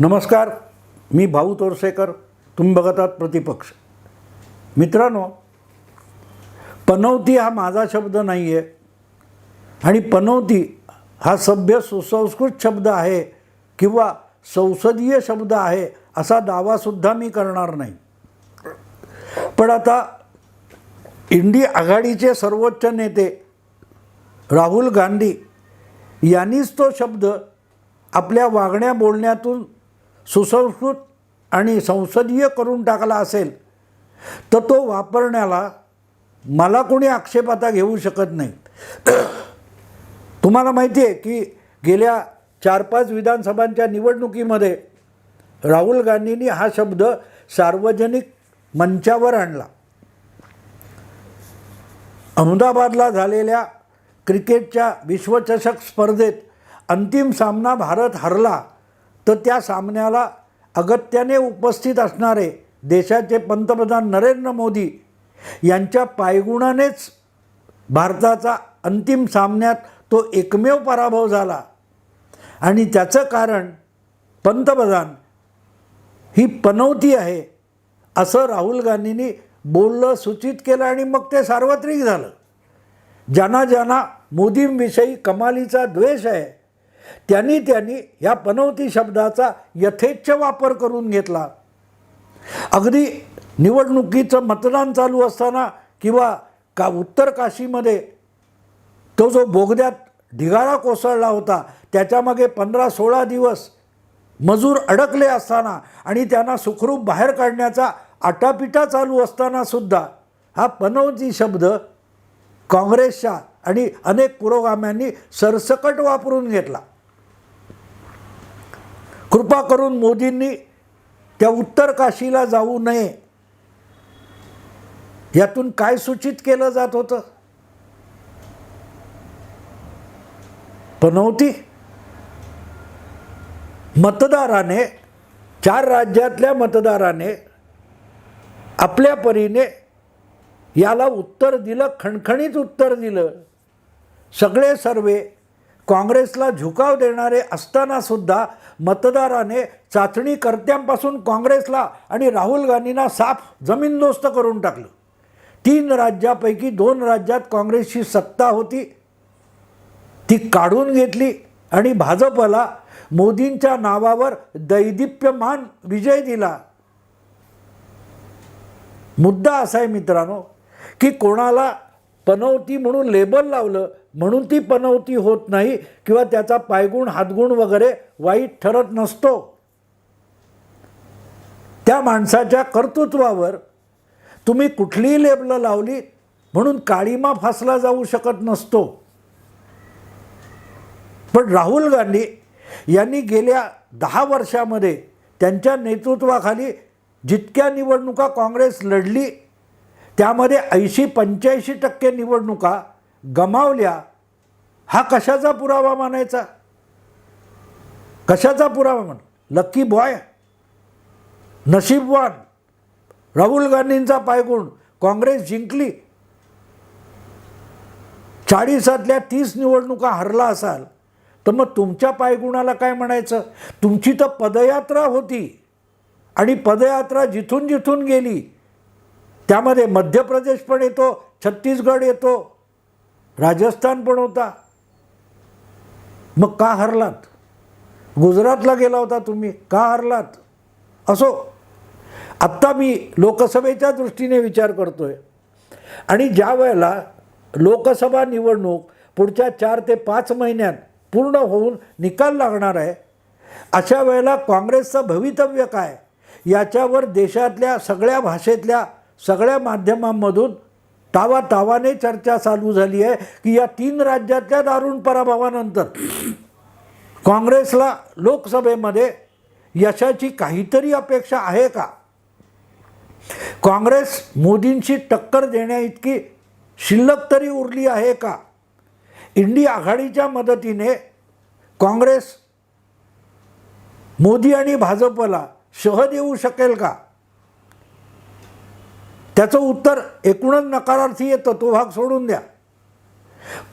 नमस्कार मी भाऊ तोरसेकर तुम्ही बघत आहात प्रतिपक्ष. मित्रांनो पनवती हा माझा शब्द नाही आहे आणि पनवती हा सभ्य सुसंस्कृत शब्द आहे किंवा संसदीय शब्द आहे असा दावासुद्धा मी करणार नाही. पण आता इंडी आघाडीचे सर्वोच्च नेते राहुल गांधी यांनीच तो शब्द आपल्या वागण्या बोलण्यातून सुसंस्कृत आणि संसदीय करून टाकला असेल तर तो वापरण्याला मला कोणी आक्षेप आता घेऊ शकत नाही. तुम्हाला माहिती आहे की गेल्या चार पाच विधानसभांच्या निवडणुकीमध्ये राहुल गांधींनी हा शब्द सार्वजनिक मंचावर आणला. अहमदाबादला झालेल्या क्रिकेटच्या विश्वचषक स्पर्धेत अंतिम सामना भारत हरला. तर त्या सामन्याला अगत्याने उपस्थित असणारे देशाचे पंतप्रधान नरेंद्र मोदी यांच्या पायगुणानेच भारताचा अंतिम सामन्यात तो एकमेव पराभव झाला. आणि त्याचं कारण पंतप्रधान ही पनवती आहे असं राहुल गांधींनी बोललं सूचित केलं आणि मग ते सार्वत्रिक झालं. ज्यांना ज्यांना मोदींविषयी कमालीचा द्वेष आहे त्यांनी त्यांनी ह्या पनवती शब्दाचा यथेच्छ वापर करून घेतला. अगदी निवडणुकीचं मतदान चालू असताना किंवा का उत्तर काशीमध्ये तो जो बोगद्यात ढिगारा कोसळला होता त्याच्यामागे पंधरा सोळा दिवस मजूर अडकले असताना आणि त्यांना सुखरूप बाहेर काढण्याचा आटापिटा चालू असताना सुद्धा हा पनवती शब्द काँग्रेसच्या आणि अनेक पुरोगाम्यांनी सरसकट वापरून घेतला. कृपा करून मोदींनी त्या उत्तर काशीला जाऊ नये. यातून काय सूचित केलं जात होतं? पनवती मतदाराने चार राज्यातल्या मतदाराने आपल्या परीने याला उत्तर दिलं खणखणीत उत्तर दिलं. सगळे सर्वे काँग्रेसला झुकाव देणारे असतानासुद्धा मतदाराने चाचणीकर्त्यांपासून काँग्रेसला आणि राहुल गांधींना साफ जमीनदोस्त करून टाकलं. तीन राज्यापैकी दोन राज्यात काँग्रेसची सत्ता होती. ती काढून घेतली आणि भाजपला मोदींच्या नावावर दैदिप्यमान विजय दिला. मुद्दा असा आहे मित्रांनो की कोणाला पनवती म्हणून लेबल लावलं म्हणून ती पनवती होत नाही किंवा त्याचा पायगुण हातगुण वगैरे वाईट ठरत नसतो. त्या माणसाच्या कर्तृत्वावर तुम्ही कुठलीही लेबलं लावली म्हणून काळीमा फासला जाऊ शकत नसतो. पण राहुल गांधी यांनी गेल्या दहा वर्षामध्ये त्यांच्या नेतृत्वाखाली जितक्या निवडणुका काँग्रेस लढली त्यामध्ये ऐंशी पंच्याऐंशी टक्के निवडणुका गमावल्या हा कशाचा पुरावा मानायचा? कशाचा पुरावा म्हण? लक्की बॉय नशीबवान राहुल गांधींचा पायगुण काँग्रेस जिंकली. चाळीसातल्या तीस निवडणुका हरला असाल तर मग तुमच्या पायगुणाला काय म्हणायचं? तुमची तर पदयात्रा होती आणि पदयात्रा जिथून जिथून गेली. त्यामध्ये मध्य प्रदेश पण येतो छत्तीसगड येतो राजस्थान पण होता. मग का हरलात? गुजरातला गेला होता तुम्ही का हरलात? असो. आत्ता मी लोकसभेच्या दृष्टीने विचार करतोय. आणि ज्या वेळेला लोकसभा निवडणूक पुढच्या चार ते पाच महिन्यात पूर्ण होऊन निकाल लागणार आहे अशा वेळेला काँग्रेसचं भवितव्य काय? याच्यावर देशातल्या सगळ्या भाषेतल्या सगळ्या माध्यमांमधून तावा तावाने चर्चा चालू झाली आहे की या तीन राज्यातल्या दारुण पराभवानंतर काँग्रेसला लोकसभेमध्ये यशाची काहीतरी अपेक्षा आहे का? काँग्रेस मोदींशी टक्कर देण्याइतकी शिल्लक तरी उरली आहे का? इंडी आघाडीच्या मदतीने काँग्रेस मोदी आणि भाजपला शह देऊ शकेल का? त्याचं उत्तर एकूणच नकारार्थी येतं तो भाग सोडून द्या.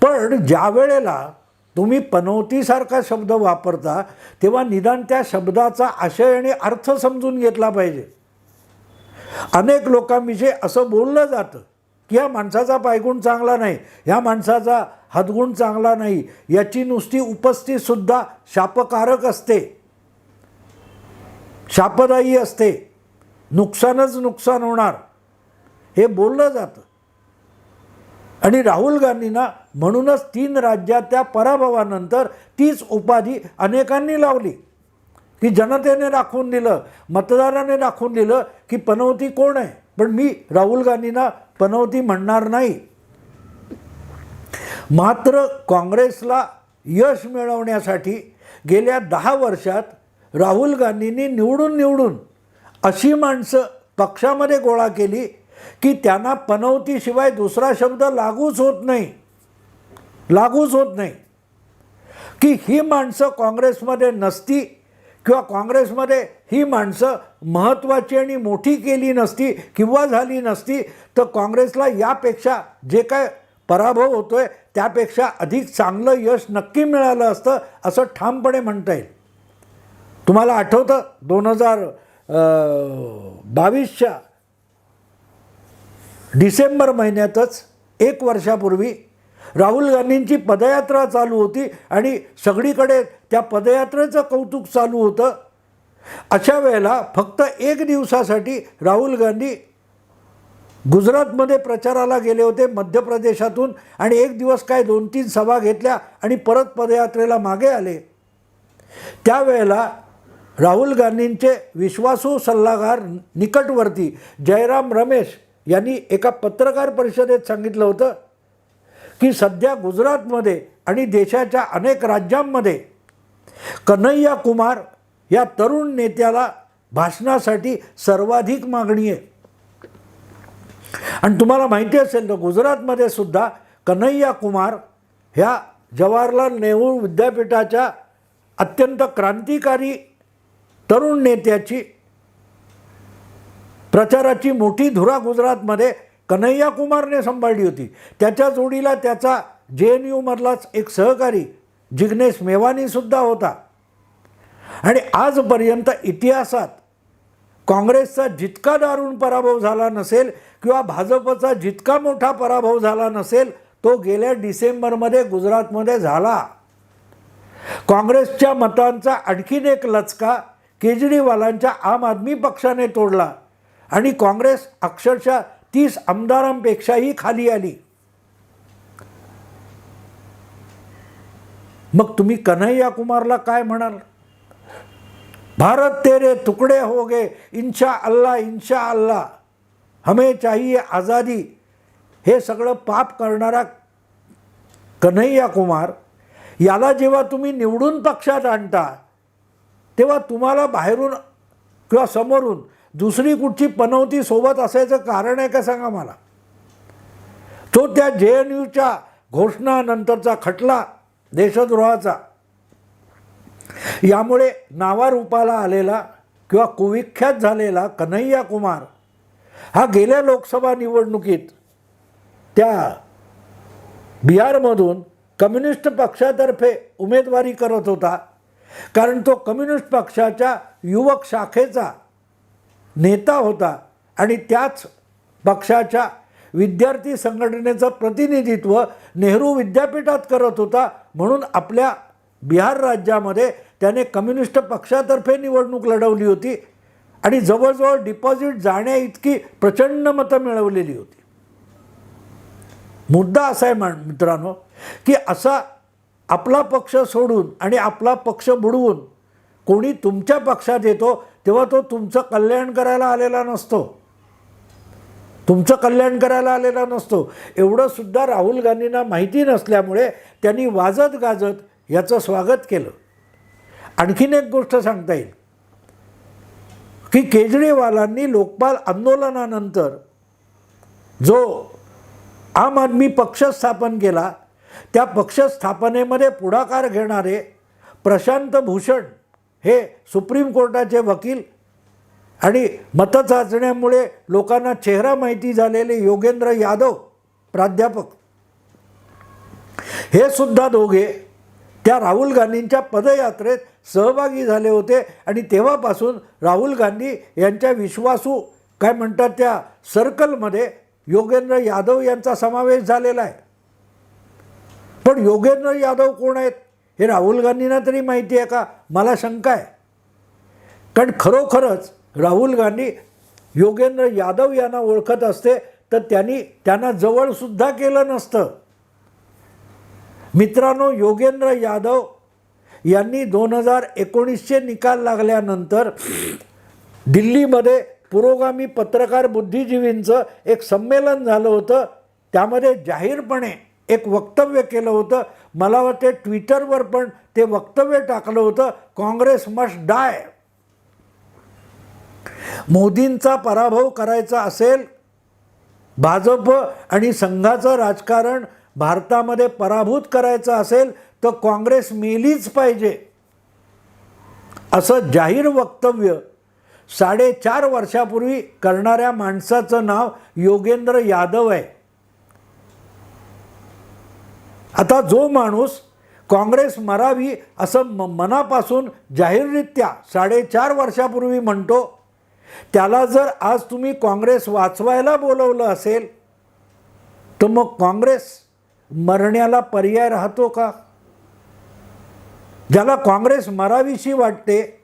पण ज्या वेळेला तुम्ही पनवतीसारखा शब्द वापरता तेव्हा निदान त्या शब्दाचा आशय आणि अर्थ समजून घेतला पाहिजे. अनेक लोकांविषयी असं बोललं जातं की या माणसाचा पायगुण चांगला नाही ह्या माणसाचा हातगुण चांगला नाही याची नुसती उपस्थितसुद्धा शापकारक असते. शापदायी असते. नुकसानच नुकसान होणार. हे बोललं जातं. आणि राहुल गांधींना म्हणूनच तीन राज्यात त्या पराभवानंतर तीच उपाधी अनेकांनी लावली. की जनतेने दाखवून दिलं मतदाराने दाखवून दिलं की पनवती कोण आहे? पण मी राहुल गांधींना पनवती म्हणणार नाही. मात्र काँग्रेसला यश मिळवण्यासाठी गेल्या दहा वर्षात राहुल गांधींनी निवडून निवडून अशी माणसं पक्षामध्ये गोळा केली की त्यांना पनवतीशिवाय दुसरा शब्द लागूच होत नाही. लागूच होत नाही. की ही माणसं काँग्रेसमध्ये नसती किंवा काँग्रेसमध्ये ही माणसं महत्त्वाची आणि मोठी केली नसती किंवा झाली नसती तर काँग्रेसला यापेक्षा जे काय पराभव होतो आहे त्यापेक्षा अधिक चांगलं यश नक्की मिळालं असतं असं ठामपणे म्हणता येईल. तुम्हाला आठवतं दोन हजार बावीसच्या डिसेंबर महिन्यातच एक वर्षापूर्वी राहुल गांधींची पदयात्रा चालू होती आणि सगळीकडे त्या पदयात्रेचं कौतुक चालू होतं. अशा वेळेला फक्त एक दिवसासाठी राहुल गांधी गुजरातमध्ये प्रचाराला गेले होते मध्य प्रदेशातून आणि एक दिवस काय दोन तीन सभा घेतल्या आणि परत पदयात्रेला मागे आले. त्यावेळेला राहुल गांधींचे विश्वासू सल्लागार निकटवर्ती जयराम रमेश यांनी एका पत्रकार परिषदेत सांगितलं होतं की सध्या गुजरातमध्ये आणि देशाच्या अनेक राज्यांमध्ये कन्हैया कुमार या तरुण नेत्याला भाषणासाठी सर्वाधिक मागणी आहे. आणि तुम्हाला माहिती असेल तर गुजरातमध्ये सुद्धा कन्हैया कुमार ह्या जवाहरलाल नेहरू विद्यापीठाच्या अत्यंत क्रांतिकारी तरुण नेत्याची प्रचाराची मोठी धुरा गुजरातमध्ये कन्हैया कुमारने सांभाळली होती. त्याच्या जोडीला त्याचा जे एन यूमधलाच एक सहकारी जिग्नेश मेवानीसुद्धा होता. आणि आजपर्यंत इतिहासात काँग्रेसचा जितका दारुण पराभव झाला नसेल किंवा भाजपचा जितका मोठा पराभव झाला नसेल तो गेल्या डिसेंबरमध्ये गुजरातमध्ये झाला. काँग्रेसच्या मतांचा आणखीन एक लचका केजरीवालांच्या आम आदमी पक्षाने तोडला. आणि काँग्रेस अक्षरशः तीस आमदारांपेक्षाही खाली आली. मग तुम्ही कन्हैया कुमारला काय म्हणाल? भारत तेरे तुकडे हो गे इंशा अल्ला इंशा अल्ला हमें चाहिए आझादी हे सगळं पाप करणारा कन्हैया कुमार याला जेव्हा तुम्ही निवडून पक्षात आणता तेव्हा तुम्हाला बाहेरून किंवा समोरून दुसरी कुठची पनवती सोबत असायचं कारण आहे का सांगा मला? तो त्या जे एन यूच्या घोषणानंतरचा खटला देशद्रोहाचा. यामुळे नावारूपाला आलेला किंवा कुविख्यात झालेला कन्हैया कुमार हा गेल्या लोकसभा निवडणुकीत त्या बिहारमधून कम्युनिस्ट पक्षातर्फे उमेदवारी करत होता. कारण तो कम्युनिस्ट पक्षाच्या युवक शाखेचा नेता होता. आणि त्याच पक्षाच्या विद्यार्थी संघटनेचं प्रतिनिधित्व नेहरू विद्यापीठात करत होता. म्हणून आपल्या बिहार राज्यामध्ये त्याने कम्युनिस्ट पक्षातर्फे निवडणूक लढवली होती. आणि जवळजवळ डिपॉझिट जाण्या इतकी प्रचंड मतं मिळवलेली होती. मुद्दा असा आहे मान मित्रांनो की असा आपला पक्ष सोडून आणि आपला पक्ष बुडवून कोणी तुमच्या पक्षात येतो तेव्हा तो तुमचं कल्याण करायला आलेला नसतो. तुमचं कल्याण करायला आलेला नसतो. एवढंसुद्धा राहुल गांधींना माहिती नसल्यामुळे त्यांनी वाजत गाजत याचं स्वागत केलं. आणखीन एक गोष्ट सांगता येईल. की केजरीवालांनी लोकपाल आंदोलनानंतर जो आम आदमी पक्ष स्थापन केला त्या पक्ष स्थापनेमध्ये पुढाकार घेणारे प्रशांत भूषण हे सुप्रीम कोर्टाचे वकील आणि मतचाचण्यामुळे लोकांना चेहरा माहिती झालेले योगेंद्र यादव प्राध्यापक. हे सुद्धा दोघे त्या राहुल गांधींच्या पदयात्रेत सहभागी झाले होते आणि तेव्हापासून राहुल गांधी यांच्या विश्वासू काय म्हणतात त्या सर्कलमध्ये योगेंद्र यादव यांचा समावेश झालेला आहे. पण योगेंद्र यादव कोण आहेत? हे राहुल गांधींना तरी माहिती आहे का? मला शंका आहे. कारण खरोखरच राहुल गांधी योगेंद्र यादव यांना ओळखत असते तर त्यांनी त्यांना जवळसुद्धा केलं नसतं. मित्रांनो योगेंद्र यादव यांनी दोन हजार एकोणीसचे निकाल लागल्यानंतर दिल्लीमध्ये पुरोगामी पत्रकार बुद्धिजीवींचं एक संमेलन झालं होतं. त्यामध्ये जाहीरपणे एक वक्तव्य केलं होतं. मला वाटते ट्विटरवर पण ते वक्तव्य टाकलं होतं. Congress must die. मोदींचा पराभव करायचा असेल भाजप आणि संघाचं राजकारण भारतामध्ये पराभूत करायचं असेल तर काँग्रेस मेलीच पाहिजे. असं जाहीर वक्तव्य साडेचार वर्षापूर्वी करणाऱ्या माणसाचं नाव योगेंद्र यादव आहे. आता जो माणूस काँग्रेस मरावी असं म मनापासून जाहीररित्या साडेचार वर्षापूर्वी म्हणतो त्याला जर आज तुम्ही काँग्रेस वाचवायला बोलवलं असेल तर मग काँग्रेस मरण्याला पर्याय राहतो का? ज्याला काँग्रेस मरावीशी वाटते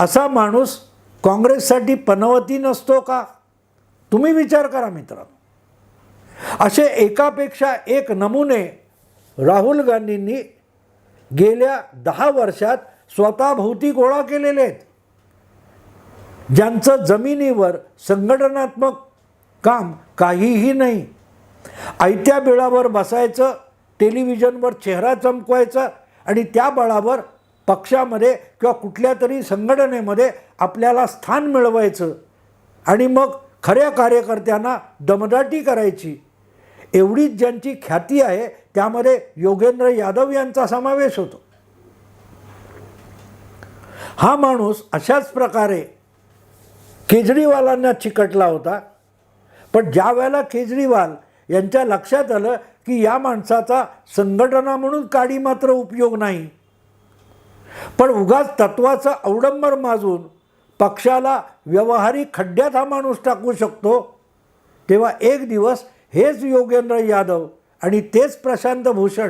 असा माणूस काँग्रेससाठी पनवती नसतो का? तुम्ही विचार करा मित्रांनो. असे एकापेक्षा एक नमुने राहुल गांधींनी गेल्या दहा वर्षात स्वतःभोवती गोळा केलेले आहेत ज्यांचं जमिनीवर संघटनात्मक काम काहीही नाही. आयत्या बिळावर बसायचं टेलिव्हिजनवर चेहरा चमकवायचा आणि त्या बळावर पक्षामध्ये किंवा कुठल्या तरी संघटनेमध्ये आपल्याला स्थान मिळवायचं आणि मग खऱ्या कार्यकर्त्यांना दमदाटी करायची. एवढीच ज्यांची ख्याती आहे त्यामध्ये योगेंद्र यादव यांचा समावेश होतो. हा माणूस अशाच प्रकारे केजरीवालांना चिकटला होता. पण ज्या वेळेला केजरीवाल यांच्या लक्षात आलं की या माणसाचा संघटना म्हणून काडी मात्र उपयोग नाही पण उगाच तत्वाचं अवडंबर माजून पक्षाला व्यवहारिक खड्ड्यात हा माणूस टाकू शकतो तेव्हा एक दिवस हेच योगेंद्र यादव आणि तेच प्रशांत भूषण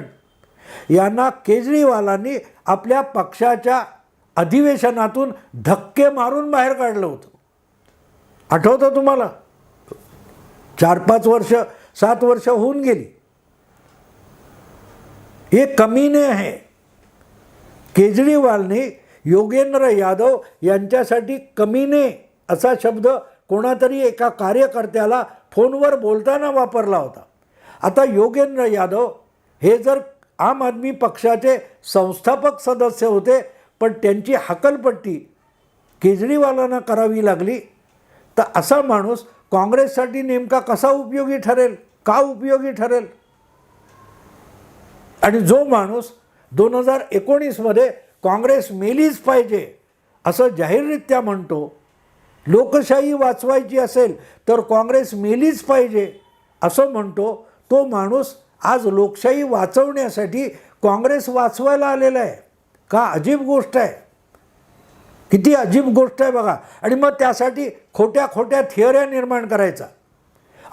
यांना केजरीवालांनी आपल्या पक्षाच्या अधिवेशनातून धक्के मारून बाहेर काढलं होतं. आठवतं तुम्हाला? चार पाच वर्ष सात वर्ष होऊन गेली. हे कमीने आहे. केजरीवालने योगेंद्र यादव यांच्यासाठी कमीने असा शब्द कोणातरी एका कार्यकर्त्याला फोनवर बोलताना वापरला होता. आता योगेंद्र यादव हे जर आम आदमी पक्षाचे संस्थापक सदस्य होते पण त्यांची हकलपट्टी केजरीवालांना करावी लागली तर असा माणूस काँग्रेससाठी नेमका कसा उपयोगी ठरेल का उपयोगी ठरेल? आणि जो माणूस दोन हजार एकोणीसमध्ये काँग्रेस मेलीच पाहिजे असं जाहीररित्या म्हणतो लोकशाही वाचवायची असेल तर काँग्रेस मेलीच पाहिजे असं म्हणतो तो माणूस आज लोकशाही वाचवण्यासाठी काँग्रेस वाचवायला आलेला आहे. का अजीब गोष्ट आहे? किती अजीब गोष्ट आहे बघा. आणि मग त्यासाठी खोट्या खोट्या थिअऱ्या निर्माण करायचा.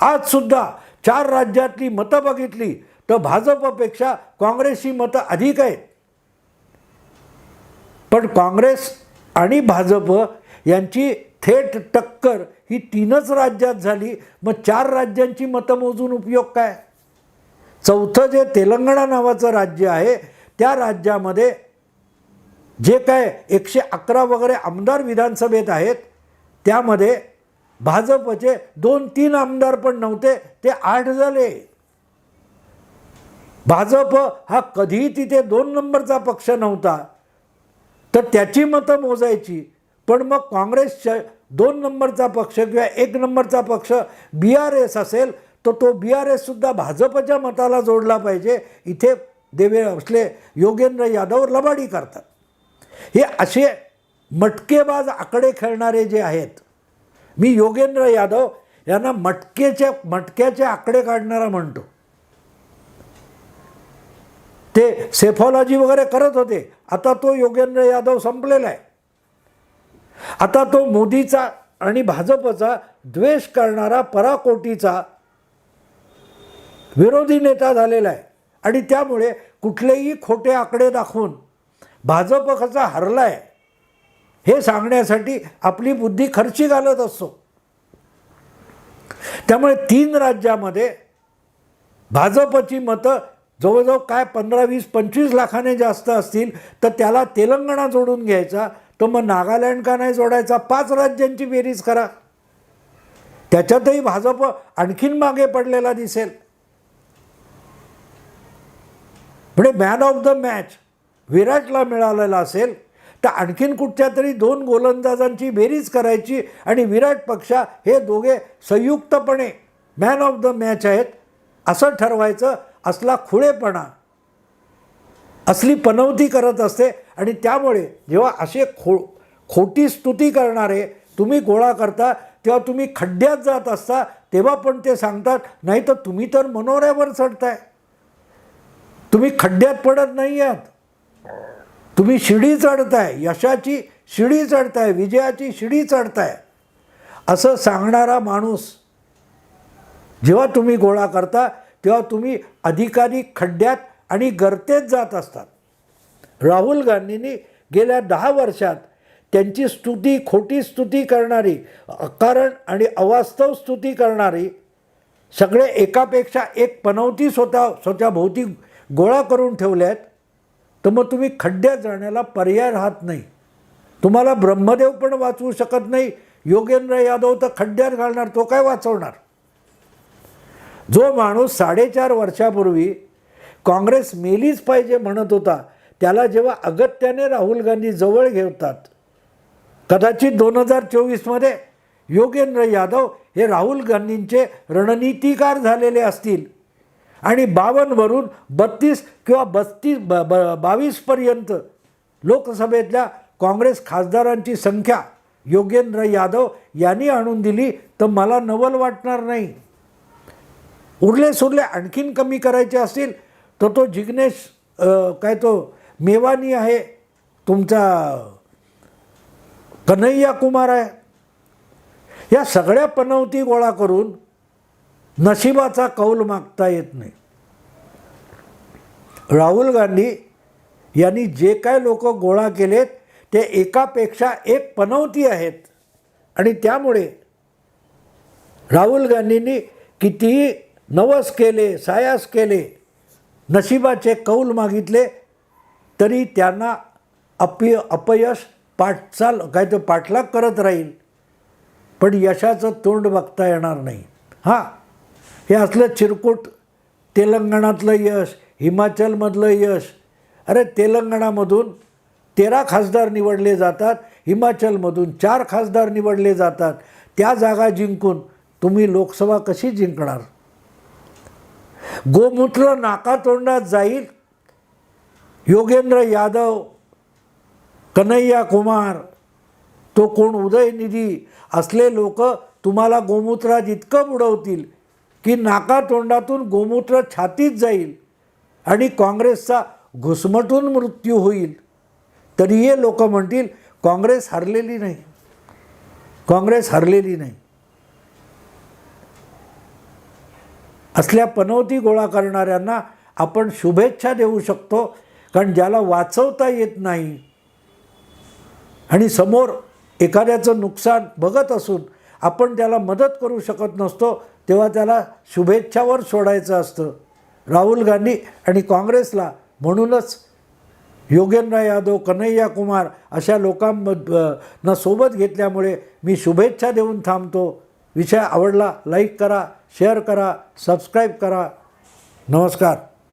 आजसुद्धा चार राज्यातली मतं बघितली तर भाजपपेक्षा काँग्रेसची मतं अधिक आहेत. पण काँग्रेस आणि भाजप यांची थेट टक्कर ही तीनच राज्यात झाली. मग चार राज्यांची मतं मोजून उपयोग काय? चौथं जे तेलंगणा नावाचं राज्य आहे त्या राज्यामध्ये जे काय एकशे अकरा वगैरे आमदार विधानसभेत आहेत त्यामध्ये भाजपचे दोन तीन आमदार पण नव्हते ते आठ झाले. भाजप हा कधीही तिथे दोन नंबरचा पक्ष नव्हता. तर त्याची मतं मोजायची. पण मग काँग्रेसच्या दोन नंबरचा पक्ष किंवा एक नंबरचा पक्ष बी आर एस असेल तर तो बी आर एससुद्धा भाजपच्या मताला जोडला पाहिजे. इथे देवे असले योगेंद्र यादव लबाडी करतात. हे असे मटकेबाज आकडे खेळणारे जे आहेत मी योगेंद्र यादव यांना मटकेच्या मटक्याचे आकडे काढणारा म्हणतो. ते सेफॉलॉजी वगैरे करत होते. आता तो योगेंद्र यादव संपलेला आहे. आता तो मोदीचा आणि भाजपचा द्वेष करणारा पराकोटीचा विरोधी नेता झालेला आहे. आणि त्यामुळे कुठलेही खोटे आकडे दाखवून भाजप कसा हरला आहे हे सांगण्यासाठी आपली बुद्धी खर्ची घालत असतो. त्यामुळे तीन राज्यामध्ये भाजपची मतं जवळजवळ काय पंधरा वीस पंचवीस लाखाने जास्त असतील तर त्याला तेलंगणा जोडून घ्यायचा तर मग नागालँड का नाही जोडायचा? पाच राज्यांची बेरीज करा. त्याच्यातही भाजप आणखीन मागे पडलेला दिसेल. म्हणजे मॅन ऑफ द मॅच विराटला मिळालेला असेल तर आणखीन कुठच्या तरी दोन गोलंदाजांची बेरीज करायची आणि विराट पक्षा हे दोघे संयुक्तपणे मॅन ऑफ द मॅच आहेत असं ठरवायचं. असला खुळेपणा असली पनवती करत असते आणि त्यामुळे जेव्हा असे खो खोटी स्तुती करणारे तुम्ही गोळा करता तेव्हा तुम्ही खड्ड्यात जात असता तेव्हा पण ते सांगतात नाही तर तुम्ही तर मनोऱ्यावर चढताय. तुम्ही खड्ड्यात पडत नाही आहात तुम्ही शिडी चढताय यशाची शिडी चढताय विजयाची शिडी चढताय. असं सांगणारा माणूस जेव्हा तुम्ही गोळा करता तेव्हा तुम्ही अधिकाधिक खड्ड्यात आणि गर्तेत जात असतात. राहुल गांधींनी गेल्या दहा वर्षात त्यांची स्तुती खोटी स्तुती करणारी अकारण आणि अवास्तव स्तुती करणारी सगळे एकापेक्षा एक पनवती स्वतः स्वतः भोवती गोळा करून ठेवल्या आहेत तर मग तुम्ही खड्ड्यात जाण्याला पर्याय राहत नाही. तुम्हाला ब्रह्मदेव पण वाचवू शकत नाही. योगेंद्र यादव तर खड्ड्यात घालणार तो काय वाचवणार? जो माणूस साडेचार वर्षापूर्वी काँग्रेस मेलीच पाहिजे म्हणत होता त्याला जेव्हा अगत्याने राहुल गांधी जवळ घेतात कदाचित दोन हजार चोवीसमध्ये योगेंद्र यादव हे राहुल गांधींचे रणनीतिकार झालेले असतील. आणि बावन्नवरून बत्तीस किंवा बत्तीस ब ब बावीसपर्यंत लोकसभेतल्या काँग्रेस खासदारांची संख्या योगेंद्र यादव यांनी आणून दिली तर मला नवल वाटणार नाही. उरले सुरले आणखीन कमी करायचे असतील तर तो जिग्नेश काय तो मेवानी आहे तुमचा कन्हैया कुमार आहे. या सगळ्या पनवती गोळा करून नशिबाचा कौल मागता येत नाही. राहुल गांधी यांनी जे काय लोक गोळा केलेत ते एकापेक्षा एक पनवती आहेत. आणि त्यामुळे राहुल गांधींनी कितीही नवस केले सायास केले नशिबाचे कौल मागितले तरी त्यांना अपय अपयश पाठचाल काय तो पाठलाग करत राहील. पण यशाचं तोंड बघता येणार नाही. हां. हे असलं चिरकुट तेलंगणातलं यश हिमाचलमधलं यश. अरे तेलंगणामधून तेरा खासदार निवडले जातात हिमाचलमधून चार खासदार निवडले जातात. त्या जागा जिंकून तुम्ही लोकसभा कशी जिंकणार? गोमूत्र नाकातोंडात जाईल योगेंद्र यादव कन्हैया कुमार. तो कोण? उदयनिधी. असले लोक तुम्हाला गोमूत्रात इतकं बुडवतील. की नाकातोंडातून गोमूत्र छातीत जाईल आणि काँग्रेसचा घुसमटून मृत्यू होईल. तरी हे लोक म्हणतील काँग्रेस हरलेली नाही. काँग्रेस हरलेली नाही. असल्या पनवती गोळा करणाऱ्यांना आपण शुभेच्छा देऊ शकतो कारण ज्याला वाचवता येत नाही आणि समोर एखाद्याचं नुकसान बघत असून आपण त्याला मदत करू शकत नसतो तेव्हा त्याला शुभेच्छावर सोडायचं असतं. राहुल गांधी आणि काँग्रेसला म्हणूनच योगेंद्र यादव कन्हैया कुमार अशा लोकांना न सोबत घेतल्यामुळे मी शुभेच्छा देऊन थांबतो. विषय आवडला लाईक करा शेअर करा सबस्क्राईब करा. नमस्कार.